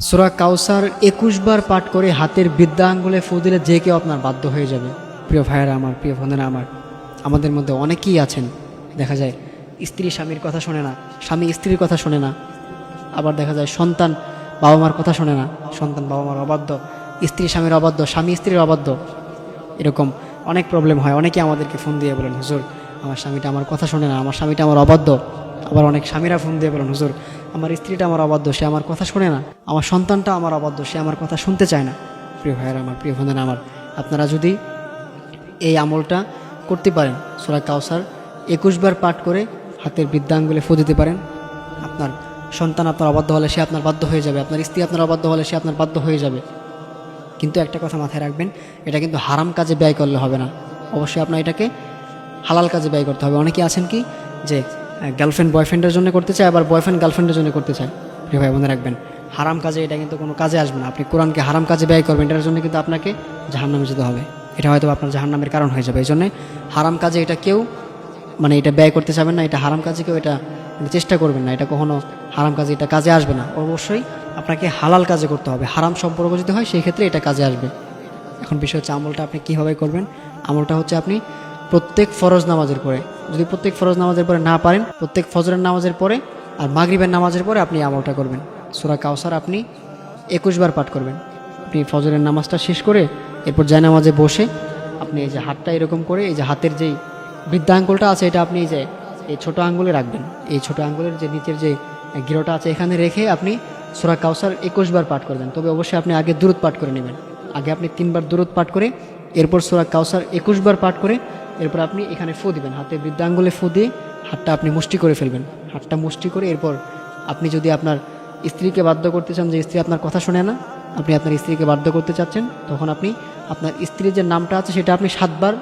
সুরা কাউসার একুশ বার পাঠ করে হাতের বিদ্যা আঙ্গুলে ফু দিলে যে কেউ আপনার বাধ্য হয়ে যাবে। প্রিয় ভাইয়েরা আমার, প্রিয় বোনেরা আমার, আমাদের মধ্যে অনেকেই আছেন। দেখা যায়, স্ত্রী স্বামীর কথা শোনে না, স্বামী স্ত্রীর কথা শোনে না। আবার দেখা যায়, সন্তান বাবা মার কথা শোনে না, সন্তান বাবা মার অবাধ্য, স্ত্রী স্বামীর অবাধ্য, স্বামী স্ত্রীর অবাধ্য। এরকম অনেক প্রবলেম হয়। অনেকে আমাদেরকে ফোন দিয়ে বলেন, হুজুর, আমার স্বামীটা আমার কথা শোনে না, আমার স্বামীটা আমার অবাধ্য। আবার অনেক স্বামীরা ফোন দিয়ে বলেন, হুজুর, আমার স্ত্রীটা আমার অবাধ্য, সে আমার কথা শোনে না। আমার সন্তানটা আমার অবাধ্য, সে আমার কথা শুনতে চায় না। প্রিয় ভাইয়ের আমার, প্রিয় বোনের আমার, আপনারা যদি এই আমলটা করতে পারেন, সোরা কাউসার একুশবার পাঠ করে হাতের বৃদ্ধাঙ্গুলে ফু দিতে পারেন। আপনার সন্তান আপনার অবাধ্য হলে সে আপনার বাধ্য হয়ে যাবে। আপনার স্ত্রী আপনার অবাধ্য হলে সে আপনার বাধ্য হয়ে যাবে। কিন্তু একটা কথা মাথায় রাখবেন, এটা কিন্তু হারাম কাজে ব্যয় করলে হবে না। অবশ্যই আপনার এটাকে হালাল কাজে ব্যয় করতে হবে। অনেকে আছেন কি, যে গার্লফ্রেন্ড বয়ফ্রেন্ডের জন্য করতে চায়, আবার বয়ফ্রেন্ড গার্লফ্রেন্ডের জন্য করতে চায়। প্রিয় ভাই মনে রাখবেন। হারাম কাজে এটা কিন্তু কোনো কাজে আসবে না। আপনি কোরআনকে হারাম কাজে ব্যয় করবেন, এটার জন্য কিন্তু আপনাকে জাহান্নামে যেতে হবে। এটা হয়তো আপনার জাহান্নামের কারণ হয়ে যাবে। এই জন্যে হারাম কাজে এটা কেউ মানে এটা ব্যয় করতে চাবেন না, এটা হারাম কাজে কেউ এটা চেষ্টা করবেন না। এটা কখনো হারাম কাজে, এটা কাজে আসবে না। অবশ্যই আপনাকে হালাল কাজে করতে হবে। হারাম সম্পর্ক যদি হয় সেই ক্ষেত্রে এটা কাজে আসবে। এখন বিষয় হচ্ছে আমলটা আপনি কীভাবে করবেন? আমলটা হচ্ছে আপনি প্রত্যেক ফরজ নামাজের পরে যদি প্রত্যেক ফরজ নামাজের পরে না পারেন, প্রত্যেক ফজরের নামাজের পরে আর মাগরিবের নামাজের পরে আপনি আমলটা করবেন। সুরা কাউসার আপনি একুশবার পাঠ করবেন। আপনি ফজরের নামাজটা শেষ করে এরপর যায় নামাজে বসে আপনি এই যে হাতটা এরকম করে, এই যে হাতের যেই বৃদ্ধা আঙ্গুলটা আছে, এটা আপনি এই যে এই ছোটো আঙ্গুলে রাখবেন। এই ছোটো আঙ্গুলের যে নিচের যে গিরোটা আছে, এখানে রেখে আপনি সুরা কাউসার একুশবার পাঠ করবেন। তবে অবশ্যই আপনি আগে দূরত পাঠ করে নেবেন। আগে আপনি তিনবার দূরত পাঠ করে এরপর সুরা কাউসার একুশবার পাঠ করে এরপর আপনি এখানে ফু দিবেন। হাতে বৃদ্ধাঙ্গুলে ফু দিয়ে হাতটা আপনি মুষ্টি করে ফেলবেন। হাতটা মুষ্টি করে এরপর আপনি যদি আপনার স্ত্রীকে বাধ্য করতে চান, যে স্ত্রী আপনার কথা শোনে না, আপনি আপনার স্ত্রীকে বাধ্য করতে চাচ্ছেন, তখন আপনি আপনার স্ত্রীর যে নামটা আছে, সেটা আপনি সাতবার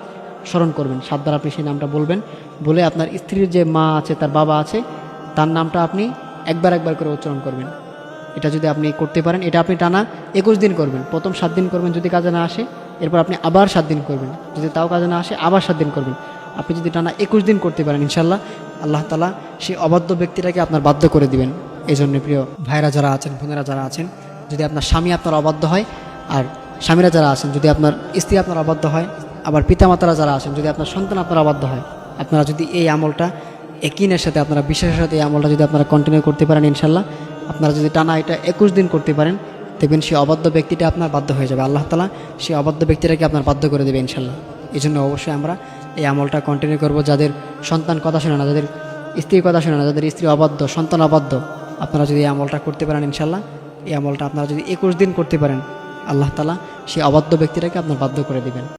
স্মরণ করবেন। সাতবার আপনি সেই নামটা বলবেন। বলে আপনার স্ত্রীর যে মা আছে, তার বাবা আছে, তার নামটা আপনি একবার একবার করে উচ্চারণ করবেন। এটা যদি আপনি করতে পারেন, এটা আপনি টানা একুশ দিন করবেন। প্রথম সাত দিন করবেন যদি কাজে না আসে এরপর আপনি আবার সাত দিন করবেন। যদি তাও কাজে না আসে, আবার সাত দিন করবেন। আপনি যদি টানা একুশ দিন করতে পারেন ইনশাল্লাহ আল্লাহ তালা সেই অবাধ্য ব্যক্তিটাকে আপনার বাধ্য করে দিবেন। এই জন্য প্রিয় ভাইরা যারা আছেন, বোনেরা যারা আছেন, যদি আপনার স্বামী আপনার অবাধ্য হয়, আর স্বামীরা যারা আছেন, যদি আপনার স্ত্রী আপনার অবাধ্য হয়, আবার পিতামাতারা যারা আছেন, যদি আপনার সন্তান আপনার অবাধ্য হয়, আপনারা যদি এই আমলটা একিনের সাথে আপনারা বিশ্বাসের সাথে এই আমলটা যদি আপনারা কন্টিনিউ করতে পারেন ইনশাল্লাহ আপনারা যদি টানা এটা একুশ দিন করতে পারেন দেখবেন সেই অবাধ্য ব্যক্তিটা আপনার বাধ্য হয়ে যাবে। আল্লাহ তালা সেই অবাধ্য ব্যক্তিটাকে আপনার বাধ্য করে দেবে ইনশাল্লাহ। এই জন্য অবশ্যই আমরা এই আমলটা কন্টিনিউ করব। যাদের সন্তান কথা শোনে না, যাদের স্ত্রীর কথা শোনে না, যাদের স্ত্রী অবাধ্য, সন্তান অবাধ্য, আপনারা যদি এই আমলটা করতে পারেন ইনশাল্লাহ। এই আমলটা আপনারা যদি একুশ দিন করতে পারেন, আল্লাহ তালা সেই অবাধ্য ব্যক্তিটাকে আপনার বাধ্য করে দিবেন।